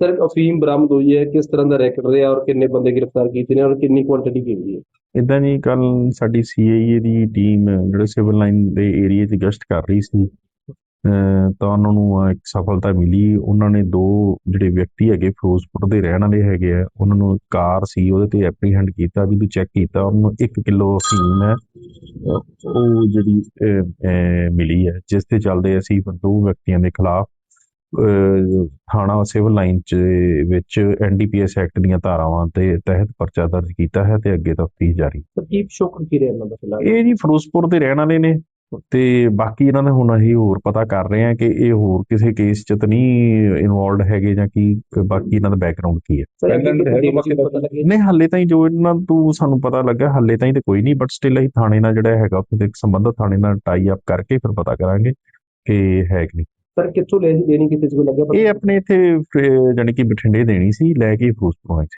Sir, ਅਫੀਮ ਬਰਾਮਦ ਹੋਈ ਹੈ, ਕਿਸ ਤਰ੍ਹਾਂ ਦਾ ਰੈਕਟ ਰਿਹਾ ਔਰ ਕਿੰਨੇ ਬੰਦੇ ਗ੍ਰਿਫਤਾਰ ਕੀਤੇ ਨੇ ਔਰ ਕਿੰਨੀ ਕੁਆਂਟੀਟੀ ਕੀਤੀ ਹੈ? ਇਦਾਂ ਜੀ ਕੱਲ ਸਾਡੀ ਸੀਆਈਏ ਦੀ ਟੀਮ ਜਿਹੜੇ ਸਿਵਲ ਲਾਈਨ ਦੇ ਏਰੀਆ 'ਚ ਗਸ਼ਤ ਕਰ ਰਹੀ ਸੀ ਤਾਂ ਉਹਨਾਂ ਨੂੰ ਇੱਕ ਸਫਲਤਾ ਮਿਲੀ। ਉਹਨਾਂ ਨੇ ਦੋ ਜਿਹੜੇ ਵਿਅਕਤੀ ਹੈਗੇ ਫਿਰੋਜ਼ਪੁਰ ਦੇ ਰਹਿਣ ਵਾਲੇ ਹੈਗੇ ਆ, ਉਹਨਾਂ ਨੂੰ ਕਾਰ ਸੀ, ਉਹਦੇ ਤੇ ਐਪਰੀਹੈਂਡ ਕੀਤਾ, ਵੀ ਚੈੱਕ ਕੀਤਾ, ਉਹਨੂੰ 1 ਕਿਲੋ ਅਫੀਮ ਹੈ ਉਹ ਜਿਹੜੀ ਮਿਲੀ ਹੈ, ਜਿਸ ਤੇ ਚੱਲਦੇ ਅਸੀਂ ਦੋ ਵਿਅਕਤੀਆਂ ਦੇ ਖਿਲਾਫ ਥਾਣਾ ਸਿਵਲ ਲਾਈਨ ਚ ਵਿੱਚ ਐਨਡੀਪੀਐਸ ਐਕਟ ਦੀਆਂ ਧਾਰਾਵਾਂ ਦੇ ਤਹਿਤ ਪਰਚਾ ਦਰਜ ਕੀਤਾ ਹੈ ਤੇ ਅੱਗੇ ਤਫਤੀਸ਼ ਜਾਰੀ। ਸਰ ਕੀ ਸ਼ੋਕਰ ਕੀ ਰਿਹਾ ਇਹਨਾਂ ਦਾ ਫਿਲਹਾਲ? ਇਹ ਜੀ ਫਿਰੋਜ਼ਪੁਰ ਦੇ ਰਹਿਣ ਵਾਲੇ ਨੇ ਤੇ ਬਾਕੀ ਇਹਨਾਂ ਦੇ ਹੁਣ ਅਸੀਂ ਹੋਰ ਪਤਾ ਕਰ ਰਹੇ ਹਾਂ ਕਿ ਇਹ ਹੋਰ ਕਿਸੇ ਕੇਸ ਚ ਤਾਂ ਨਹੀਂ ਇਨਵੋਲਡ ਹੈਗੇ ਜਾਂ ਕੀ ਬਾਕੀ ਇਹਨਾਂ ਦਾ ਬੈਕਗ੍ਰਾਉਂਡ ਕੀ ਹੈ। ਤਾਂ ਨਹੀਂ ਹਾਲੇ ਤਾਈਂ ਜੋ ਇਹਨਾਂ ਤੋਂ ਸਾਨੂੰ ਪਤਾ ਲੱਗਾ ਹਾਲੇ ਤਾਈਂ ਤੇ ਕੋਈ ਨਹੀਂ ਬਟ ਸਟਿਲ ਅਸੀਂ ਥਾਣੇ ਨਾਲ ਜਿਹੜਾ ਹੈਗਾ ਉੱਥੇ ਦੇ ਇੱਕ ਸੰਬੰਧਤ ਥਾਣੇ ਨਾਲ ਟਾਈ ਅਪ ਕਰਕੇ ਫਿਰ ਪਤਾ ਕਰਾਂਗੇ ਕਿ ਹੈ ਕਿ ਨਹੀਂ। ਸਰ ਕਿੱਥੋਂ ਲੈ ਦੇਣੀ ਕਿਤੇ ਚ ਲੱਗਿਆ ਪਤਾ? ਇਹ ਆਪਣੇ ਇੱਥੇ ਅਹ, ਜਾਣੀ ਕਿ ਬਠਿੰਡੇ ਦੇਣੀ ਸੀ ਲੈ ਕੇ ਫਿਰੋਜ਼ਪੁਰ ਆਏ ਸੀ